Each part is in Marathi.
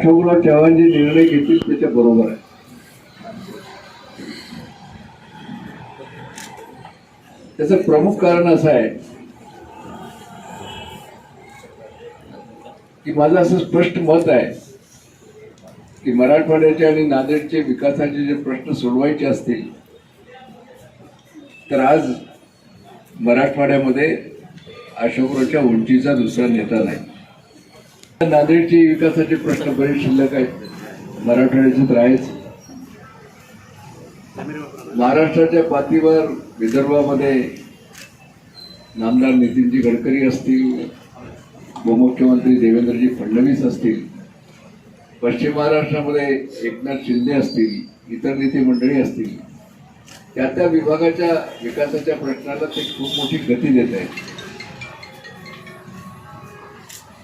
अशोकराव चव्हाण जे निर्णय घेतील त्याच्या बरोबर आहे. त्याचं प्रमुख कारण असं आहे की माझं असं स्पष्ट मत आहे की मराठवाड्याचे आणि नांदेडचे विकासाचे जे प्रश्न सोडवायचे असतील तर आज मराठवाड्यामध्ये अशोकरावच्या उंचीचा दुसरा नेता नाही. नांदेडचे विकासाचे प्रश्न बरेच शिल्लक आहेत. मराठवाड्याचे तर आहेच. महाराष्ट्राच्या पातळीवर विदर्भामध्ये नामदार नितीनजी गडकरी असतील उपमुख्यमंत्री देवेंद्रजी फडणवीस असतील पश्चिम महाराष्ट्रामध्ये एकनाथ शिंदे असतील इतर नेते मंडळी असतील त्या त्या विभागाच्या विकासाच्या प्रश्नाला ते खूप मोठी गती देत आहेत.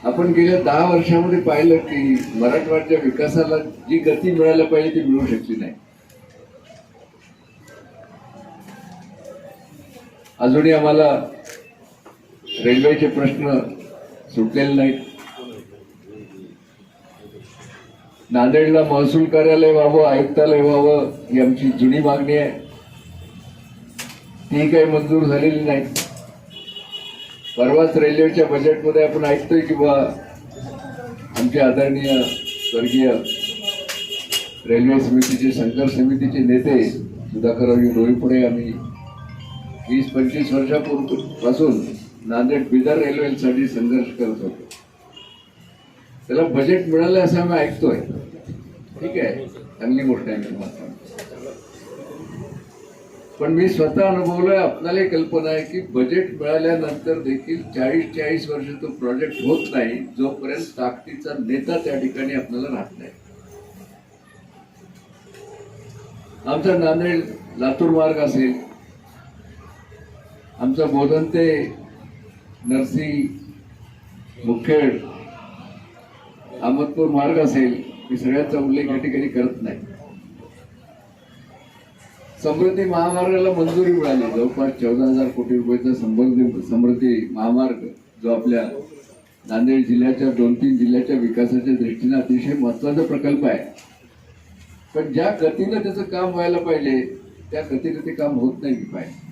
आपण गेल्या दहा वर्षामध्ये पाहिलं की मराठवाड्याच्या विकासाला जी गती मिळायला पाहिजे ती मिळू शकली नाही. अजूनही आम्हाला रेल्वेचे प्रश्न सुटलेले नाहीत. नांदेडला महसूल कार्यालय व्हावं आयुक्तालय व्हावं ही आमची जुनी मागणी आहे. ती काही मंजूर झालेली नाही परवाच रेल्वेच्या बजेटमध्ये आपण ऐकतोय की बा आमचे आदरणीय स्वर्गीय रेल्वे समितीचे संघर्ष समितीचे नेते सुधाकररावजी डोईपुढे आम्ही वीस पंचवीस वर्षापूर्वीपासून नांदेड बिदर रेल्वेसाठी संघर्ष करत होतो. त्याला बजेट मिळालं असं आम्ही ऐकतोय. ठीक आहे. चांगली गोष्ट आहे. पण मी स्वतः अनुभवलंय आपल्याला कल्पना आहे की बजेट मिळाल्यानंतर देखील चाळीस चाळीस वर्ष तो प्रोजेक्ट होत नाही जोपर्यंत ताकदीचा नेता त्या ठिकाणी आपल्याला राहत नाही. आमचा नांदेड लातूर मार्ग असेल आमचा बोधन ते नरसी मुखेड अहमदपूर मार्ग असेल मी सगळ्याचा उल्लेख या ठिकाणी करत नाही. समृद्धी महामार्गाला मंजुरी मिळाली. जवळपास चौदा हजार कोटी रुपयाचा समृद्धी समृद्धी महामार्ग जो आपल्या नांदेड जिल्ह्याच्या दोन तीन जिल्ह्याच्या विकासाच्या दृष्टीने अतिशय महत्त्वाचा प्रकल्प आहे. पण ज्या गतीनं त्याचं काम व्हायला पाहिजे त्या गतीनं ते काम होत नाही पाहिजे.